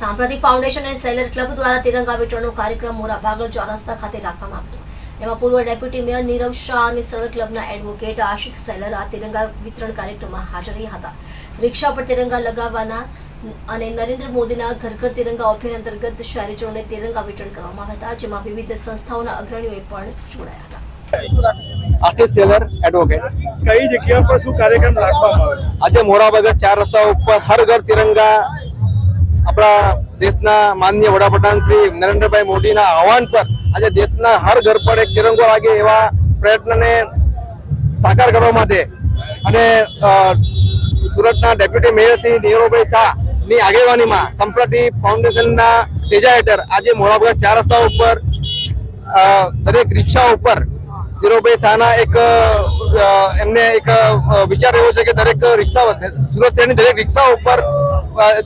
સાંપ્રતિક foundation અને seller club દ્વારા તિરંગા વિતરણનો કાર્યક્રમ મોરા ભાગળ ચોર ખાતે રાખવામાં આવ્યો એમાં પૂર્વ ડેપ્યુટી મેયર નીરવ શાહ અને સેલર ક્લબના એડવોકેટ આશિષ સેલર આ તિરંગા વિતરણ કાર્યક્રમમાં હાજર રહ્યા હતા. રિક્ષા પર તિરંગા લગાવવાના અને નરેન્દ્ર મોદીના ઘર ઘર તિરંગા અભિયાન અંતર્ગત શહેરીજનોને તિરંગા વિતરણ કરવામાં આવ્યા હતા જેમાં વિવિધ સંસ્થાઓના અગ્રણીઓએ પણ જોડાયા હતા. આશિષ સેલર એડવોકેટ કઈ જગ્યા પર શું કાર્યક્રમ રાખવામાં આવે? આજે મોરા ભગત ચાર રસ્તા ઉપર હર ઘર તિરંગા આપણા દેશના માનનીય વડાપ્રધાન શ્રી નરેન્દ્રભાઈ મોદીના આહવાન પર આજે દેશના હર ઘર પર એક તિરંગો લાગે એવા પ્રયત્નને સાકાર કરવા માટે અને સુરતના ડેપ્યુટી મેયર શ્રી નીરવભાઈ શાહની આગેવાનીમાં સંપ્રતિ ફાઉન્ડેશનના તેજા હેઠળ આજે મોરા ચાર રસ્તા ઉપર દરેક રિક્ષા ઉપર ધીરુભાઈ શાહના એક એમને એક વિચાર એવો છે કે દરેક રિક્ષા સુરત શહેરની દરેક રિક્ષા ઉપર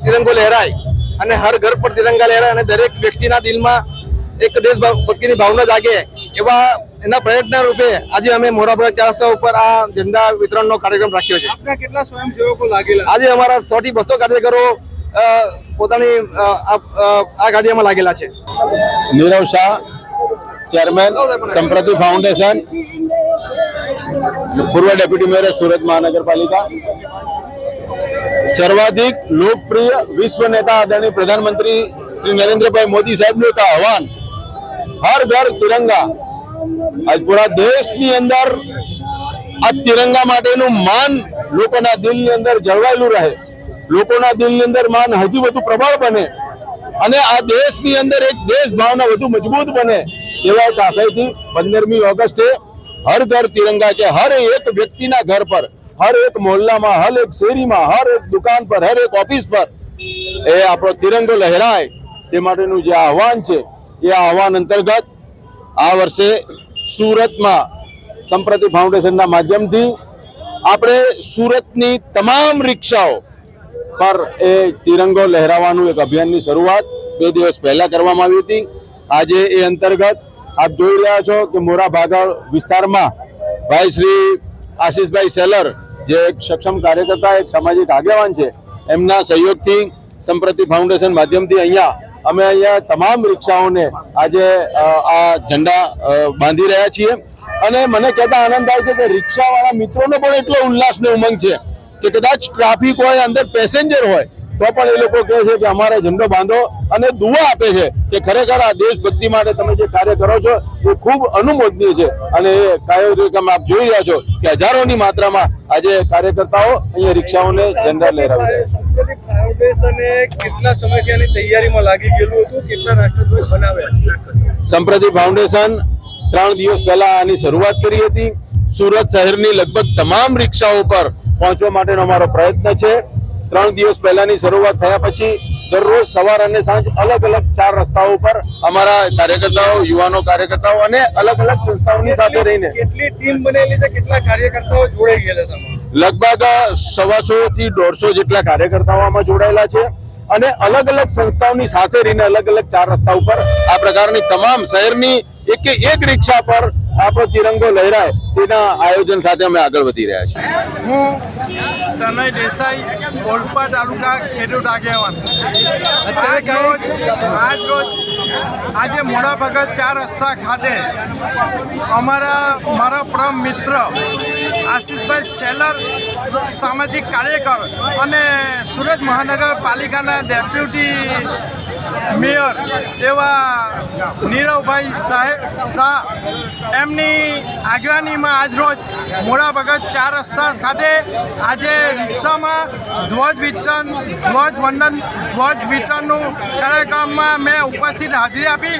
તિરંગો લહેરાય. અને હર ઘર પર તિરંગા લહેરાય અને દરેક વ્યક્તિના દિલમાં એક દેશભક્તિની ભાવના જાગે એવા એના પ્રયત્ન રૂપે આજે અમે મોરાભાઈ ચાર રસ્તા ઉપર આ ઝંડા વિતરણનો કાર્યક્રમ રાખ્યો છે. આપના કેટલા સ્વયંસેવકો લાગેલા? આજે અમારા સો થી બસો કાર્યકરો અ, પોતાની આ કાર્યમાં લાગેલા છે. નીરવ શાહ ચેરમેન સંપ્રતિ ફાઉન્ડેશન પૂર્વ ડેપ્યુટી મેયર સુરત મહાનગરપાલિકા સર્વાધિક લોકપ્રિય વિશ્વ નેતા આદરણીય પ્રધાનમંત્રી શ્રી નરેન્દ્રભાઈ મોદી સાહેબનું એક આહવાન, હર ઘર તિરંગા. આજ પૂરા દેશની અંદર આ તિરંગા માટેનું માન લોકોના દિલની અંદર જળવાયેલું રહે. લોકોના દિલની અંદર માન હજુ વધુ પ્રબળ બને અને આ દેશની અંદર એક દેશ ભાવના વધુ મજબૂત બને એવા એક આશયથી પંદરમી ઓગસ્ટે હર ઘર તિરંગા કે હર એક વ્યક્તિના ઘર પર હર એક મોહલ્લામાં, હર એક શેરીમાં, હર એક દુકાન પર, હર એક ઓફિસ પર એ આપણો તિરંગો લહેરાય. તે માટેનું જે આહવાન છે, એ આહવાન અંતર્ગત આ વર્ષે સુરતમાં સંપ્રતિ ફાઉન્ડેશનના માધ્યમથી આપણે સુરતની તમામ રિક્ષાઓ પર એ તિરંગો લહેરાવાનું એક અભિયાનની શરૂઆત બે દિવસ પહેલા કરવામાં આવી હતી. આજે એ અંતર્ગત આપ જોઈ રહ્યા છો કે મોરા ભાગળ વિસ્તારમાં ભાઈ શ્રી આશીષભાઈ સેલર જે એક સક્ષમ કાર્યકર્તા, એક સામાજિક આગેવાન છે, એમના સહયોગથી સંપ્રતિ ફાઉન્ડેશન માધ્યમથી અહીંયા અમે અહીંયા તમામ રિક્ષાઓને આજે આ ઝંડા બાંધી રહ્યા છીએ. અને મને કહેતા આનંદ થાય છે કે રિક્ષાવાળા મિત્રોનો પણ એટલો ઉલ્લાસ ને ઉમંગ છે કે કદાચ ટ્રાફિક હોય, અંદર પેસેન્જર હોય તો પણ એ લોકો કહે છે કે અમારે ઝંડો બાંધો અને દુવા આપે છે કે ખરેખર આ દેશભક્તિ માટે તમે જે કાર્ય કરો છો એ ખૂબ અનુમોદનીય છે. અને એ કાર્યક્રમ આપ જોઈ રહ્યા છો કે હજારોની માત્રામાં આજે કાર્યકર્તાઓ અહીંયા રિક્ષાઓને ઝંડા લહેરાવી કેટલા સમયથી આની તૈયારીમાં લાગી ગયેલું હતું? કેટલા રાષ્ટ્રધ્વજ બનાવ્યા? સંપ્રતિ ફાઉન્ડેશન ત્રણ દિવસ પહેલા આની શરૂઆત કરી હતી. સુરત શહેરની લગભગ તમામ રિક્ષાઓ પર પહોંચવા માટેનો અમારો પ્રયત્ન છે. ત્રણ દિવસ પહેલાની શરૂઆત થયા પછી દરરોજ સવાર અને સાંજ અલગ અલગ ચાર રસ્તાઓ પર અમારા કાર્યકર્તાઓ યુવાનો કાર્યકર્તાઓ અને અલગ અલગ સંસ્થાઓની સાથે રહીને. કેટલી ટીમ બનેલી છે? કેટલા કાર્યકર્તાઓ જોડાઈ ગયેલા લગભગ સવાસો થી દોઢસો જેટલા કાર્યકર્તાઓ આમાં જોડાયેલા છે અને અલગ અલગ સંસ્થાઓની સાથે રહીને અલગ અલગ ચાર રસ્તા ઉપર આ પ્રકારની તમામ શહેરની એક એક રિક્ષા પર આપણો તિરંગો લહેરાય તેના આયોજન સાથે અમે આગળ વધી રહ્યા છીએ. હું તનય દેસાઈ ઓલપા તાલુકા ખેડૂત આગેવાન. આજ રોજ આજ રોજ આજે મોડા ભગત ચાર રસ્તા ખાતે અમારા મારા પરમ મિત્ર આશીષભાઈ સેલર સામાજિક કાર્યકર અને સુરત મહાનગરપાલિકાના ડેપ્યુટી મેયર એવા નીરવભાઈ સાહેબ શાહ એમની આગેવાનીમાં આજરોજ મોડા ભગત ચાર રસ્તા ખાતે આજે રિક્ષામાં ધ્વજ વિતરણ ધ્વજ વંદન ધ્વજ વિતરણનું કાર્યક્રમમાં મેં ઉપસ્થિત હાજરી આપી.